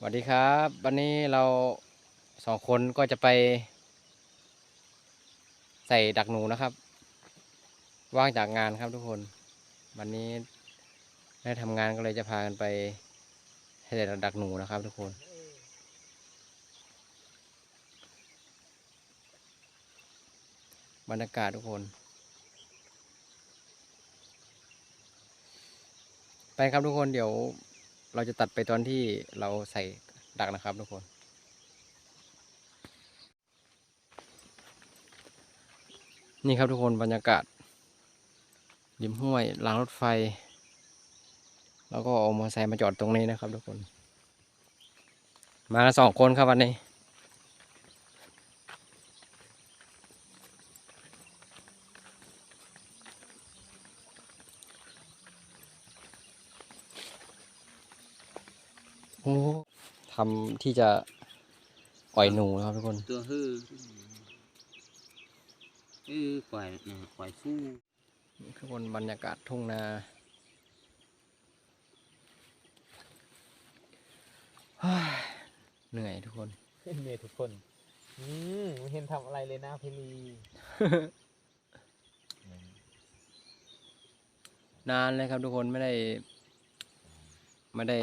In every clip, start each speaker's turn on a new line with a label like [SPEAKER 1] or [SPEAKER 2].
[SPEAKER 1] สวัสดีครับ วันนี้เราสองคนก็จะไป ใส่ดักหนูนะครับ ว่างจากงานครับทุกคน วันนี้ได้ทำงานก็เลยจะพากันไปใส่ดักหนูนะครับทุกคนบรรยากาศทุกคน ไปครับทุกคนเดี๋ยว เราจะตัดไปตอนที่เราใส่ดักนะครับทุกคน นี่ครับทุกคนบรรยากาศริมห้วยรางรถไฟ แล้วก็เอามอเตอร์ไซค์มาจอดตรงนี้นะครับทุกคน มากันสองคนครับวันนี้ โอ้ ทำที่จะปล่อยหนูนะครับทุกคน
[SPEAKER 2] ตัวฮือฮือควายนะควายฟู่
[SPEAKER 1] ทุกคนบรรยากาศทุ่งนาเฮ้ยเหนื่อยทุกคน
[SPEAKER 3] เมย์ทุกคนอืมไม่เห็นทำอะไรเลยนะเพลี
[SPEAKER 1] นานเลยครับทุกคนไม่ได้ ไม่ได้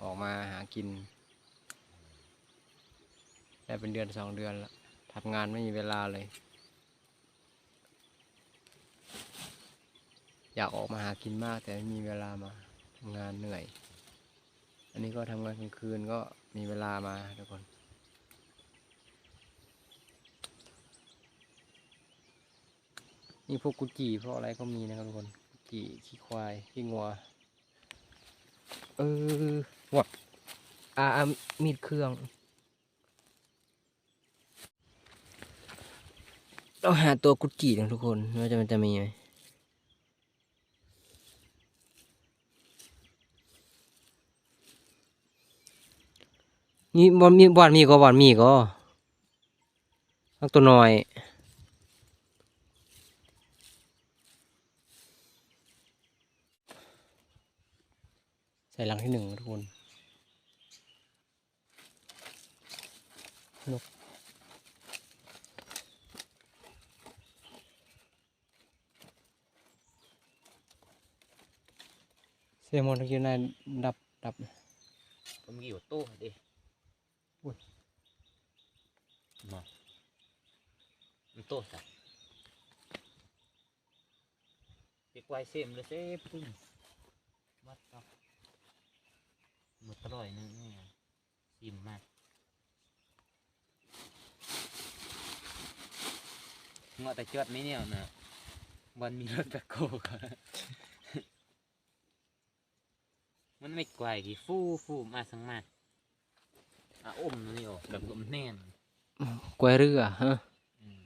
[SPEAKER 1] ออกมาหากิน ได้เป็นเดือนสองเดือนแล้วทำงานไม่มีเวลาเลย อยากออกมาหากินมากแต่ไม่มีเวลามาทำงานเหนื่อย อันนี้ก็ทำงานกลางคืนก็มีเวลามาทุกคนนี่พวกกุจิพวกอะไรก็มีนะครับทุกคนกุจิขี้ควายขี้งัวเออวะอ่าอ่ามีดเครื่อง เราหาตัวกุจินะทุกคนว่าจะมันจะมีไหมนี่บอลมีบอลมีก็บอลมีก็ทักตัวน้อยใส่ลังที่หนึ่งทุกคนนก เซมอนตะกี้นายดับดับ
[SPEAKER 2] ผมกี่อยู่ตู้ดิ
[SPEAKER 1] อุ้ย
[SPEAKER 2] มามันโต้สักปีควายเซมเลยเซพึ่งวัดครับหมดอร่อยนึงเนี่ยชิมมากเงาะแต่จอดไม่เนี่ยนะวันมีรถตะโกก มันไม่ไกวกี่ฟู่ฟู่มาสังมาอะอมนี่ออกแบบอมแน่น
[SPEAKER 1] กล้วยเรือฮะ
[SPEAKER 2] อืม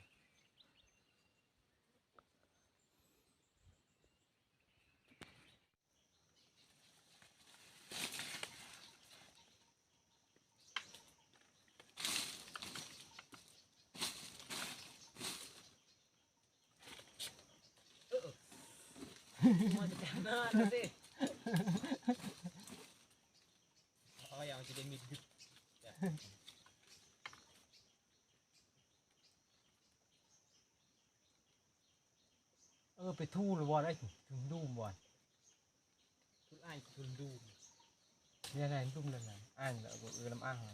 [SPEAKER 2] มันจะหน้าสิเอาอย่างจะได้มีดึก
[SPEAKER 3] เออไปทู่หรือว่าได้ถึงดูมบ่อน
[SPEAKER 2] ทุกอ้ายทุนดู
[SPEAKER 3] ยังไงดุมเลยนะอ่านแล้วก็เออน้ำอ่างเหร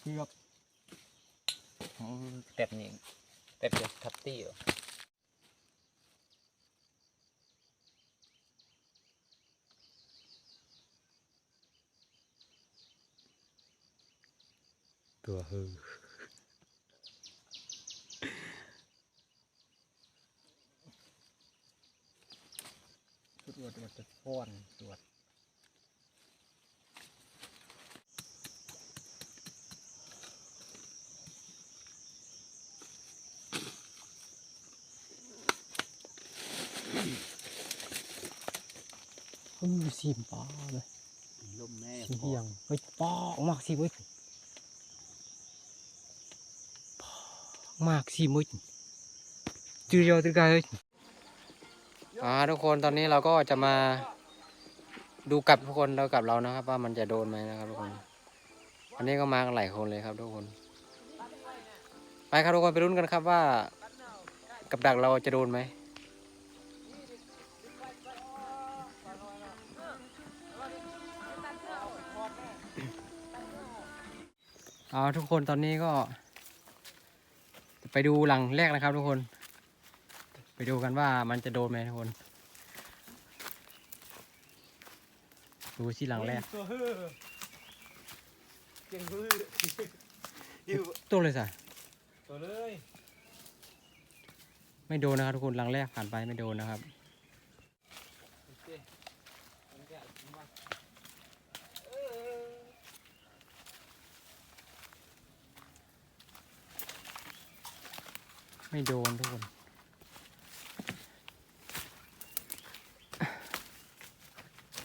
[SPEAKER 1] เออเกือบ
[SPEAKER 2] แป๊บนี้แป๊บเดียวทับตี้เหรอ
[SPEAKER 1] ตัวฮือตรวจตรวจจะฟ้อนตรวจ เฮ้ยสีปลาเลย
[SPEAKER 4] ลมแม่
[SPEAKER 1] สีเหียงเฮ้ยปลาออกมากสิเว้ยปลามากสิมึงจืดยอดตือกายเฮ้ยอ่าทุกคนตอนนี้เราก็จะมาดูกับทุกคนเรากับเรานะครับ ว่ามันจะโดนไหมนะครับทุกคนอันนี้ก็มากันหลายคนเลยครับทุกคน ไปครับทุกคนไปรุ้นกันครับว่า กับดักเราจะโดนไหม เอาทุกคนตอนนี้ก็ไปดูหลังแรกนะครับ ทุกคน ไปดูกันว่ามันจะโดนไหมทุกคน ดูที่หลังแรก
[SPEAKER 2] ตัวเฮ้อเก่งฮือ
[SPEAKER 1] ตัวเลยสะ
[SPEAKER 2] ตัวเลย
[SPEAKER 1] ไม่โดนนะครับทุกคนหลังแรกผ่านไปไม่โดนนะครับ
[SPEAKER 2] โอเคมันจะมาเออ
[SPEAKER 1] ไม่โดนทุกคน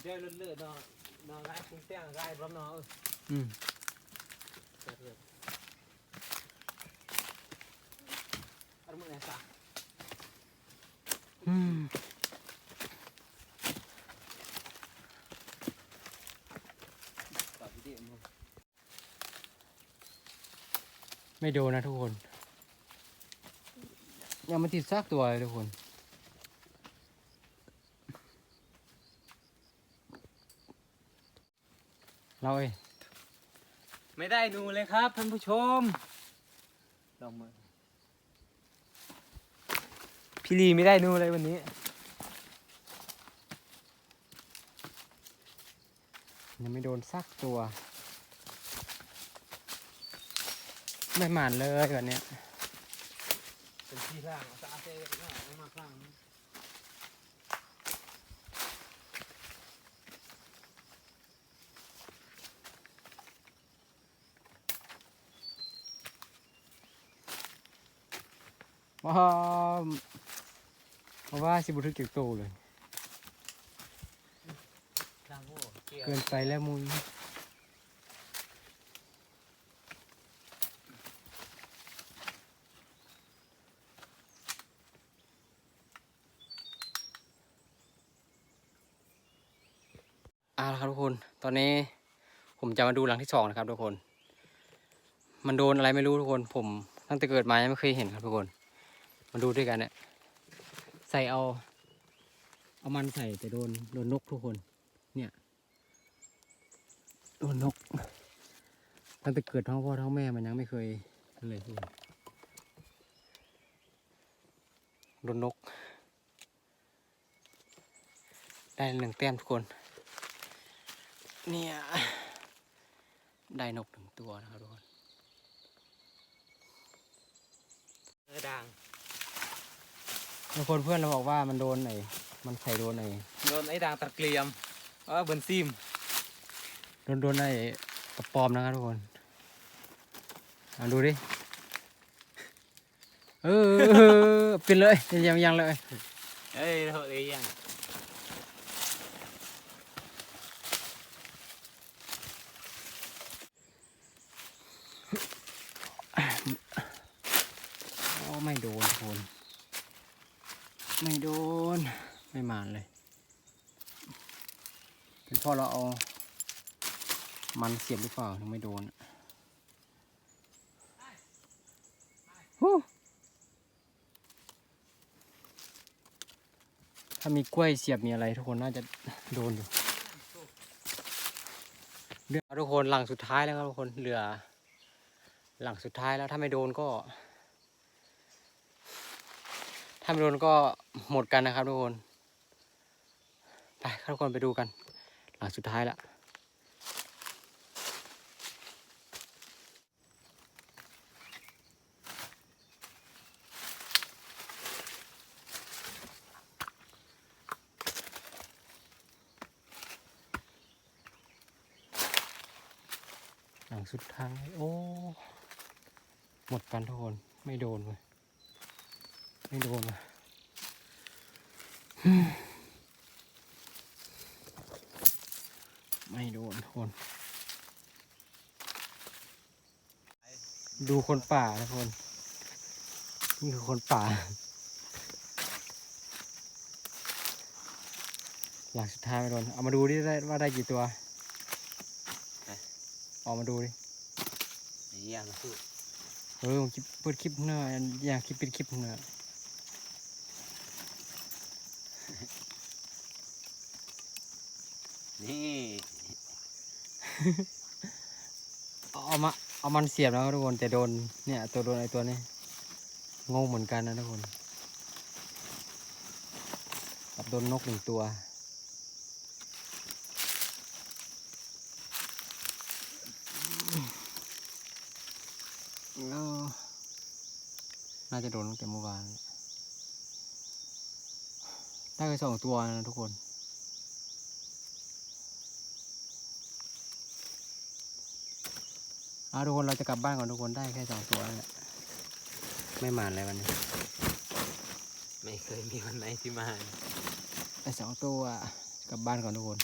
[SPEAKER 2] เดี๋ยวเลื่อนๆเนาะเนาะร้ายคุ้งแต้งร้ายพร้อมเนาะเออ
[SPEAKER 1] อืม
[SPEAKER 2] เลื่อนอันมึงไงสัก
[SPEAKER 1] อืม
[SPEAKER 2] ต่อวิดีโอมึง
[SPEAKER 1] ไม่โดนนะทุกคน ยังไม่ติดซากตัวเลยทุกคนเราเอ้ย
[SPEAKER 2] ไม่ได้ดูเลยครับท่านผู้ชม ลองมือพี่ลีไม่ได้ดูเลยวันนี้
[SPEAKER 1] ยังไม่โดนซักตัว ไม่หมานเลยวันเนี้ย
[SPEAKER 2] เป็นที่ล่างตาเซ่ก็เอามาข้างนี้
[SPEAKER 1] ว้าเพราะว่าสิบุทึกเก็บโตเลย
[SPEAKER 2] ข้างโว้เกี่ยว
[SPEAKER 1] เกินไปแล้วมุน เอาละครับทุกคน ตอนนี้ผมจะมาดูหลังที่สองนะครับทุกคน มันโดนอะไรไม่รู้ทุกคน ผมตั้งแต่เกิดมายังไม่เคยเห็นครับทุกคน มาดูด้วยกันเนี่ย ใส่เอา เอามันใส่แต่โดนโดนนกทุกคน เนี่ย โดนนก ตั้งแต่เกิดท้องพ่อท้องแม่มันยังไม่เคยเลยทุกคนโดนนก ได้หนึ่งแต้มทุกคน เนี่ยได้นกหนึ่งตัวนะครับทุกคน
[SPEAKER 2] เออด่าง
[SPEAKER 1] บางคนเพื่อนเราบอกว่ามันโดนไหนมันไข่โดนไหน
[SPEAKER 2] โดนไอ้ด่างตะเกียมเออเบนซิม
[SPEAKER 1] โดนโดนไอ้กระปอมนะครับทุกคนเอาดูดิเออเป็นเลยยังยังเลย
[SPEAKER 2] เอ้ยเถอะเอ้ยยัง
[SPEAKER 1] โอ้ ไม่โดนทุกคนไม่โดน ไม่มานเลยเป็นเพราะเราเอา มันเสียบหรือเปล่าถึงไม่โดนฮู้ถ้ามีกล้วยเสียบมีอะไร ทุกคนน่าจะโดนอยู่เรือทุกคนหลังสุดท้ายแล้วครับทุกคนเหลือ หลังสุดท้ายแล้วถ้าไม่โดนก็ ถ้าไม่โดนก็หมดกันนะครับทุกคน ไปทุกคนไปดูกัน หลังสุดท้ายละหลังสุดท้าย โอ้ หมดกันทุกคน ไม่โดนเลย ไม่โดนเลยคน ดูคนป่าทุกคน นี่คือคนป่า หลักสุดท้ายไม่โดน เอามาดูดิได้ว่าได้กี่ตัวออกมาดูดิ
[SPEAKER 2] นี่อย่างสุด
[SPEAKER 1] เออผมคลิปเปิดคลิปเนื้อะอยากคลิปเป็นคลิปเนื้อะ
[SPEAKER 2] นี่
[SPEAKER 1] เอามาเอามันเสียบแล้วทุกคนแต่โดนเนี่ย ตัวโดนไอตัวนี้งงเหมือนกันนะทุกคนกับโดนนกหนึ่งตัวน่าจะโดนตั้งแต่เมื่อวานได้ไปสองตัวนะทุกคน เอาทุกคนเราจะกลับบ้านก่อนทุกคนได้แค่สองตัวนั่นแหละไม่หมานเลยวันนี้
[SPEAKER 2] ไม่เคยมีวันไหนที่มา
[SPEAKER 1] ได้สองตัวกลับบ้านก่อนทุกคน